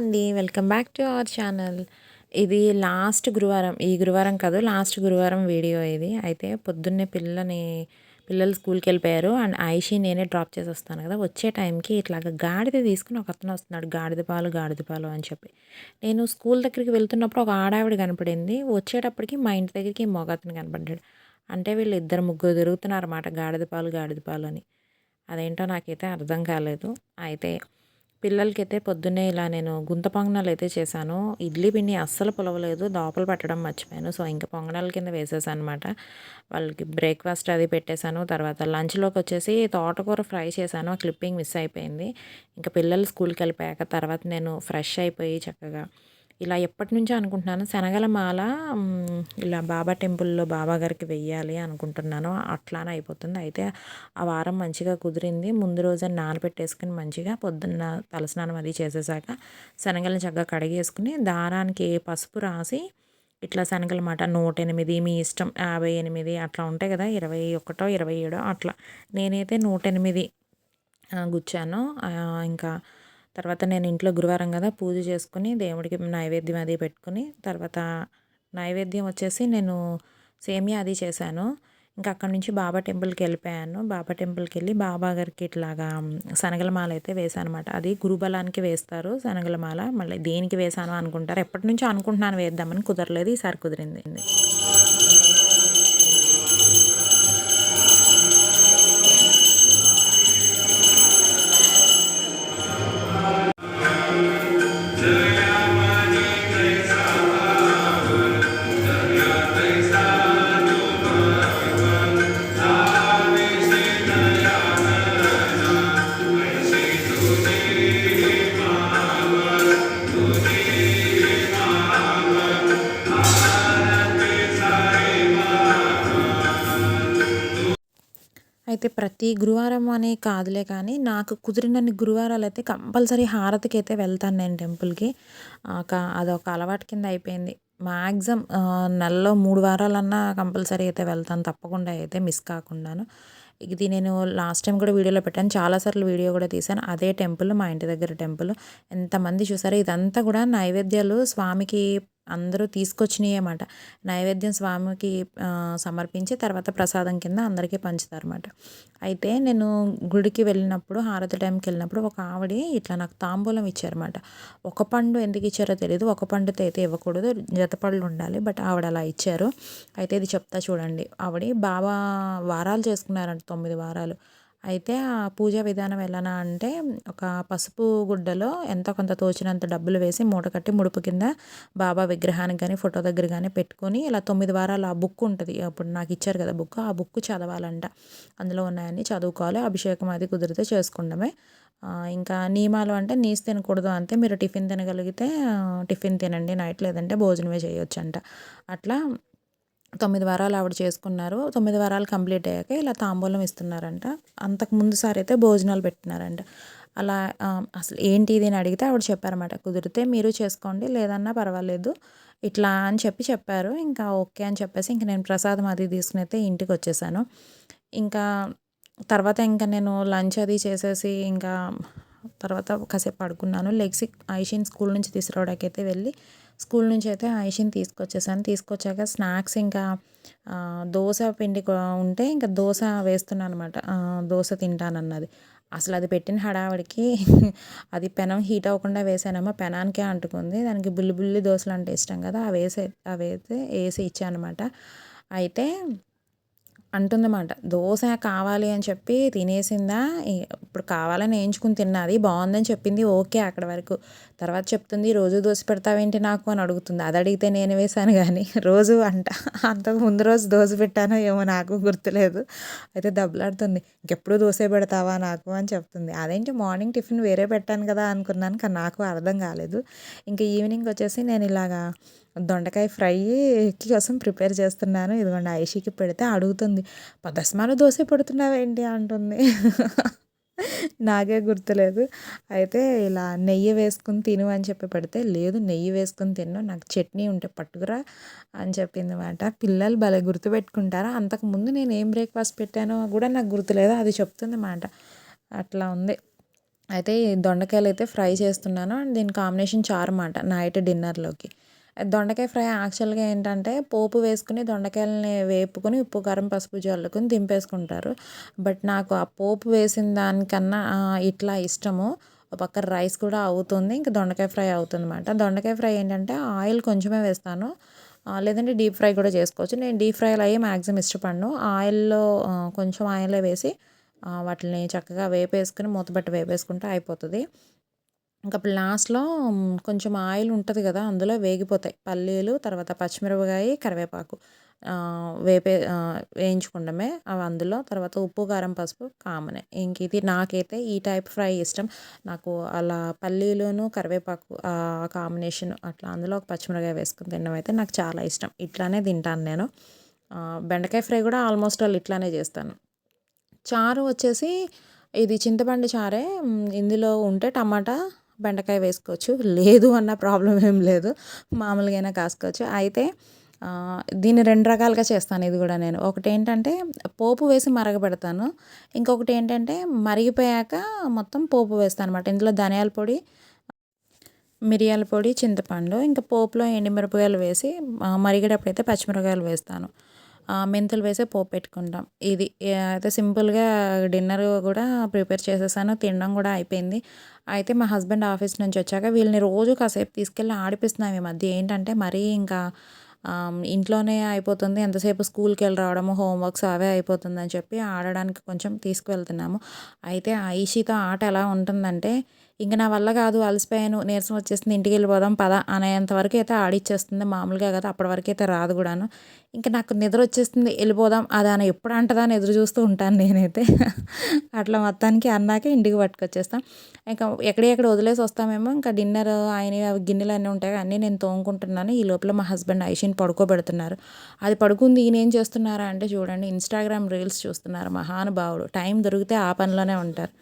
అండి. Welcome back to our channel. ఇది last గురువారం ఈ గురువారం కాదు లాస్ట్ గురువారం వీడియో ఇది. అయితే పొద్దున్నే పిల్లని పిల్లలు స్కూల్కి వెళ్ళిపోయారు. అండ్ ఐషి నేనే డ్రాప్ చేసి వస్తాను కదా. వచ్చే టైంకి ఇట్లాగ గాడిద తీసుకుని ఒక అతను వస్తున్నాడు. గాడిద పాలు గాడిద పాలు అని చెప్పి. నేను స్కూల్ దగ్గరికి వెళ్తున్నప్పుడు ఒక ఆడావిడ కనపడింది. వచ్చేటప్పటికి మా ఇంటి దగ్గరికి మగ అతను కనపడ్డాడు. అంటే వీళ్ళు ఇద్దరు ముగ్గురు తిరుగుతున్నారు అన్నమాట గాడిద పాలు గాడిద పాలు అని. అదేంటో నాకైతే అర్థం కాలేదు. అయితే పిల్లలకైతే పొద్దున్నే ఇలా నేను గుంత పొంగనాలు అయితే చేశాను. ఇడ్లీ పిండి అస్సలు పులవలేదు. దోపలు పెట్టడం మర్చిపోయాను. సో ఇంకా పొంగనాల కింద వేసేసాను అనమాట వాళ్ళకి బ్రేక్ఫాస్ట్ అది పెట్టేశాను. తర్వాత లంచ్లోకి వచ్చేసి తోటకూర ఫ్రై చేశాను. ఆ క్లిప్పింగ్ మిస్ అయిపోయింది. ఇంకా పిల్లలు స్కూల్కి వెళ్ళిపోయాక తర్వాత నేను ఫ్రెష్ అయిపోయి చక్కగా ఇలా ఎప్పటి నుంచో అనుకుంటున్నాను. శనగల మాల ఇలా బాబా టెంపుల్లో బాబా గారికి వెయ్యాలి అనుకుంటున్నాను. అట్లానే అయిపోతుంది. అయితే ఆ వారం మంచిగా కుదిరింది. ముందు రోజు నానబెట్టేసుకుని మంచిగా పొద్దున్న తలస్నానం అది చేసేసాక శనగలను చక్కగా కడిగేసుకుని దారానికి పసుపు రాసి ఇట్లా శనగల మాట నూట ఎనిమిది మీ ఇష్టం యాభై ఎనిమిది అట్లా ఉంటాయి కదా ఇరవై ఒకటో ఇరవై ఏడో అట్లా. నేనైతే నూట ఎనిమిది గుచ్చాను. ఇంకా తర్వాత నేను ఇంట్లో గురువారం కదా పూజ చేసుకుని దేవుడికి నైవేద్యం అది పెట్టుకుని తర్వాత నైవేద్యం వచ్చేసి నేను సేమియా అది చేశాను. ఇంకా అక్కడి నుంచి బాబా టెంపుల్కి వెళ్ళిపోయాను. బాబా టెంపుల్కి వెళ్ళి బాబా గారికి ఇట్లాగా శనగల మాల అయితే వేసాను అనమాట అది గురుబలానికి వేస్తారు శనగల మాల. మళ్ళీ దేనికి వేసాను అనుకుంటారు? ఎప్పటి నుంచో అనుకుంటున్నాను వేద్దామని కుదరలేదు. ఈసారి కుదిరింది. అయితే ప్రతి గురువారం అనే కాదులే కానీ నాకు కుదిరినన్ని గురువారాలు అయితే కంపల్సరీ హారతికి అయితే వెళ్తాను నేను టెంపుల్కి. అదొక అలవాటు కింద అయిపోయింది. మ్యాక్సిమం నెలలో మూడు వారాలన్నా కంపల్సరీ అయితే వెళ్తాను. తప్పకుండా అయితే మిస్ కాకుండాను. ఇది నేను లాస్ట్ టైం కూడా వీడియోలో పెట్టాను. చాలాసార్లు వీడియో కూడా తీశాను. అదే టెంపుల్ మా ఇంటి దగ్గర టెంపుల్. ఎంతమంది చూసారో ఇదంతా కూడా నైవేద్యాలు స్వామికి అందరూ తీసుకొచ్చినాయన్నమాట నైవేద్యం స్వామికి సమర్పించి తర్వాత ప్రసాదం కింద అందరికీ పంచుతారన్నమాట. అయితే నేను గుడికి వెళ్ళినప్పుడు హారతి టైంకి వెళ్ళినప్పుడు ఒక ఆవిడ ఇట్లా నాకు తాంబూలం ఇచ్చారన్నమాట. ఒక పండు ఎందుకు ఇచ్చారో తెలియదు ఒక పండుతో అయితే ఇవ్వకూడదు. జతపళ్ళు ఉండాలి. బట్ ఆవిడ అలా ఇచ్చారు. అయితే ఇది చెప్తా చూడండి. ఆవిడ బాబా వారాలు చేసుకున్నారంట తొమ్మిది వారాలు. అయితే ఆ పూజా విధానం ఎలానా అంటే ఒక పసుపు గుడ్డలో ఎంతో కొంత తోచినంత డబ్బులు వేసి మూట కట్టి ముడుపు కింద బాబా విగ్రహానికి కానీ ఫోటో దగ్గర కానీ పెట్టుకొని ఇలా తొమ్మిది వారాలు ఆ బుక్ ఉంటుంది. అప్పుడు నాకు ఇచ్చారు కదా బుక్. ఆ బుక్ చదవాలంట. అందులో ఉన్నాయని చదువుకోవాలి అభిషేకం అది కుదిరితే చేసుకుండమే ఇంకా నియమాలు అంటే నీసు తినకూడదు అంతే మీరు టిఫిన్ తినగలిగితే టిఫిన్ తినండి. నైట్ లేదంటే భోజనమే చేయొచ్చు అంట అట్లా తొమ్మిది వారాలు ఆవిడ చేసుకున్నారు. తొమ్మిది వారాలు కంప్లీట్ అయ్యాక ఇలా తాంబూలం ఇస్తున్నారంట. అంతకు ముందు సారి అయితే భోజనాలు పెట్టినారంట. అలా అసలు ఏంటి ఇది అని అడిగితే ఆవిడ చెప్పారన్నమాట. కుదిరితే మీరు చేసుకోండి లేదన్నా పర్వాలేదు. ఇట్లా అని చెప్పి చెప్పారు. ఇంకా ఓకే అని చెప్పేసి ఇంకా నేను ప్రసాదం అది తీసుకుని అయితే ఇంటికి వచ్చేసాను. ఇంకా తర్వాత ఇంకా నేను లంచ్ అది చేసేసి ఇంకా తర్వాత కాసేపు పడుకున్నాను. లెగ్స్ ఐషిన్ స్కూల్ నుంచి తీసుకురావడానికి అయితే వెళ్ళి స్కూల్ నుంచి అయితే ఐషిన్ తీసుకొచ్చేసాను. తీసుకొచ్చాక స్నాక్స్ ఇంకా దోశ పిండి ఉంటే ఇంకా దోశ వేస్తున్నాను అనమాట దోశ తింటానన్నది. అసలు అది పెట్టిన హడావిడికి అది పెనం హీట్ అవ్వకుండా వేసానమ్మా. పెనానికే అంటుకుంది. దానికి బుల్లి బుల్లి దోశలు అంటే ఇష్టం కదా అవి వేసే అవి అయితే వేసి ఇచ్చానమాట అయితే అంటుందన్నమాట దోశ కావాలి అని చెప్పి తినేసిందా? ఇప్పుడు కావాలని వేయించుకుని తిన్నది బాగుందని చెప్పింది. ఓకే అక్కడ వరకు. తర్వాత చెప్తుంది రోజు దోశ పెడతావేంటి నాకు? అని అడుగుతుంది. అది అడిగితే నేను వేశాను కానీ రోజు అంట. అంతకు ముందు రోజు దోశ పెట్టానో ఏమో నాకు గుర్తులేదు. అయితే దెబ్బలాడుతుంది. ఇంకెప్పుడు దోశ పెడతావా నాకు? అని చెప్తుంది. అదేంటి మార్నింగ్ టిఫిన్ వేరే పెట్టాను కదా అనుకున్నాను కానీ నాకు అర్థం కాలేదు. ఇంకా ఈవినింగ్ వచ్చేసి నేను ఇలాగా దొండకాయ ఫ్రై కోసం ప్రిపేర్ చేస్తున్నాను. ఇదిగోండి ఐషికి పెడితే అడుగుతుంది పదస్మాను దోశ పెడుతున్నావేంటి? అంటుంది. నాకే గుర్తులేదు. అయితే ఇలా నెయ్యి వేసుకుని తిను అని చెప్పి పెడితే లేదు నెయ్యి వేసుకుని తిన్నా నాకు చట్నీ ఉంటే పట్టుకురా అని చెప్పింది అనమాట పిల్లలు భలే గుర్తుపెట్టుకుంటారా? అంతకుముందు నేను ఏం బ్రేక్ఫాస్ట్ పెట్టానో కూడా నాకు గుర్తులేదు అది చెప్తుంది అన్నమాట అట్లా ఉంది. అయితే దొండకాయలు అయితే ఫ్రై చేస్తున్నాను అండ్ దీని కాంబినేషన్ చారు మాట నైట్ డిన్నర్లోకి. దొండకాయ ఫ్రై యాక్చువల్గా ఏంటంటే పోపు వేసుకుని దొండకాయలని వేపుకొని ఉప్పు కారం పసుపు జల్లుకొని దింపేసుకుంటారు. బట్ నాకు ఆ పోపు వేసిన దానికన్నా ఇట్లా ఇష్టము. పక్క రైస్ కూడా అవుతుంది ఇంకా దొండకాయ ఫ్రై అవుతుంది అనమాట దొండకాయ ఫ్రై ఏంటంటే ఆయిల్ కొంచెమే వేస్తాను. లేదంటే డీప్ ఫ్రై కూడా చేసుకోవచ్చు. నేను డీప్ ఫ్రైలో అయ్యి మ్యాక్సిమం ఇష్టపడను. ఆయిల్లో కొంచెం ఆయిల్లో వేసి వాటిని చక్కగా వేపేసుకుని మూతబెట్టి వేపేసుకుంటే అయిపోతుంది. ఇంకా అప్పుడు లాస్ట్లో కొంచెం ఆయిల్ ఉంటుంది కదా అందులో వేగిపోతాయి. పల్లీలు తర్వాత పచ్చిమిరపకాయ కరివేపాకు. వేపే వేయించుకోవడమే అవి అందులో తర్వాత ఉప్పు కారం పసుపు కామనే. ఇంక ఇది నాకైతే ఈ టైప్ ఫ్రై ఇష్టం. నాకు అలా పల్లీలోను కరివేపాకు ఆ కాంబినేషన్ అట్లా అందులో ఒక పచ్చిమిరపకాయ వేసుకుని తినడం అయితే నాకు చాలా ఇష్టం. ఇట్లానే తింటాను నేను. బెండకాయ ఫ్రై కూడా ఆల్మోస్ట్ ఆల్ ఇట్లానే చేస్తాను. చారు వచ్చేసి ఇది చింతపండు చారే. ఇందులో ఉంటే టమాటా బెండకాయ వేసుకోవచ్చు. లేదు అన్న ప్రాబ్లం ఏం లేదు. మామూలుగా కాసుకోవచ్చు. అయితే దీన్ని రెండు రకాలుగా చేస్తాను ఇది కూడా నేను. ఒకటి ఏంటంటే పోపు వేసి మరగబెడతాను. ఇంకొకటి ఏంటంటే మరిగిపోయాక మొత్తం పోపు వేస్తాను అనమాట ఇందులో ధనియాల పొడి మిరియాల పొడి చింతపండు ఇంకా పోపులో ఎండుమిరపకాయలు వేసి మరిగేటప్పుడు అయితే పచ్చిమిరపకాయలు వేస్తాను. మెంతులు వేసి పోపు పెట్టుకుంటాం. ఇది అయితే సింపుల్గా డిన్నర్ కూడా ప్రిపేర్ చేసేసాను తినడం కూడా అయిపోయింది. అయితే మా హస్బెండ్ ఆఫీస్ నుంచి వచ్చాక వీళ్ళని రోజు కాసేపు తీసుకెళ్ళి ఆడిపిస్తున్నాం ఈ మధ్య. ఏంటంటే మరీ ఇంకా ఇంట్లోనే అయిపోతుంది. ఎంతసేపు స్కూల్కి వెళ్ళి రావడము హోంవర్క్స్ అవే అయిపోతుందని చెప్పి ఆడడానికి కొంచెం తీసుకువెళ్తున్నాము. అయితే ఐషితో ఆట ఎలా ఉంటుందంటే ఇంక నా వల్ల కాదు అలసిపోయాను నీరసం వచ్చేస్తుంది ఇంటికి వెళ్ళిపోదాం పద అనేంత వరకు అయితే ఆడిచ్చేస్తుంది. మామూలుగా కదా అప్పటి వరకు అయితే రాదు కూడాను. ఇంకా నాకు నిద్ర వచ్చేస్తుంది వెళ్ళిపోదాం అదాన ఎప్పుడు అంటదా అని ఎదురు చూస్తూ ఉంటాను నేనైతే. అట్లా మొత్తానికి అన్నాకే ఇంటికి పట్టుకొచ్చేస్తాం. ఇంకా ఎక్కడెక్కడ వదిలేసి వస్తామేమో ఇంకా డిన్నర్ ఆయన గిన్నెలు అన్నీ ఉంటాయి అన్నీ నేను తోముకుంటున్నాను. ఈ లోపల మా హస్బెండ్ ఐషిని పడుకోబెడుతున్నారు. అది పడుకుంది ఈయన ఏం చేస్తున్నారా అంటే చూడండి ఇన్స్టాగ్రామ్ రీల్స్ చూస్తున్నారు మహానుభావుడు. టైం దొరికితే ఆ పనిలోనే ఉంటారు.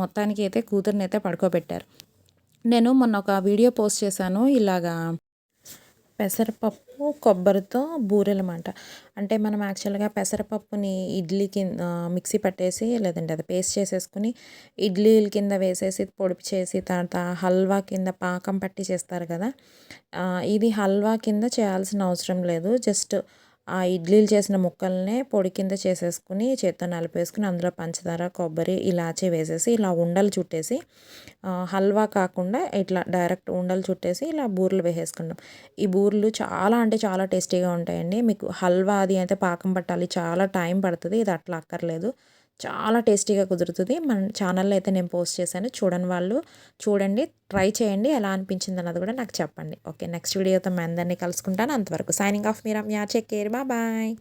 మొత్తానికి అయితే కూతుర్ని అయితే పడుకోబెట్టారు. నేను మొన్న ఒక వీడియో పోస్ట్ చేశాను. ఇలాగా పెసరపప్పు కొబ్బరితో బూరెలమాట. అంటే మనం యాక్చువల్గా పెసరపప్పుని ఇడ్లీ కింద మిక్సీ పట్టేసి లేదంటే అది పేస్ట్ చేసేసుకుని ఇడ్లీల కింద వేసేసి పొడిపి చేసి తర్వాత హల్వా కింద పాకం పట్టి చేస్తారు కదా. ఇది హల్వా కింద చేయాల్సిన అవసరం లేదు. జస్ట్ ఆ ఇడ్లీలు చేసిన ముక్కల్నే పొడి కింద చేసేసుకుని చేత్తో నలిపేసుకుని అందులో పంచదార కొబ్బరి ఇలాచీ వేసేసి ఇలా ఉండలు చుట్టేసి హల్వా కాకుండా ఇట్లా డైరెక్ట్ ఉండలు చుట్టేసి ఇలా బూరెలు వేసేసుకుంటాం. ఈ బూరెలు చాలా అంటే చాలా టేస్టీగా ఉంటాయండి. మీకు హల్వా అది అయితే పాకం పట్టాలి చాలా టైం పడుతుంది. ఇది అట్లా అక్కర్లేదు. చాలా టేస్టీగా కుదురుతుంది. మన ఛానల్లో అయితే నేను పోస్ట్ చేశాను. చూడని వాళ్ళు చూడండి ట్రై చేయండి. ఎలా అనిపించింది అన్నది కూడా నాకు చెప్పండి. ఓకే నెక్స్ట్ వీడియోతో మీ అందరినీ కలుసుకుంటాను. అంతవరకు signing off Meera. Yeah take care. Bye.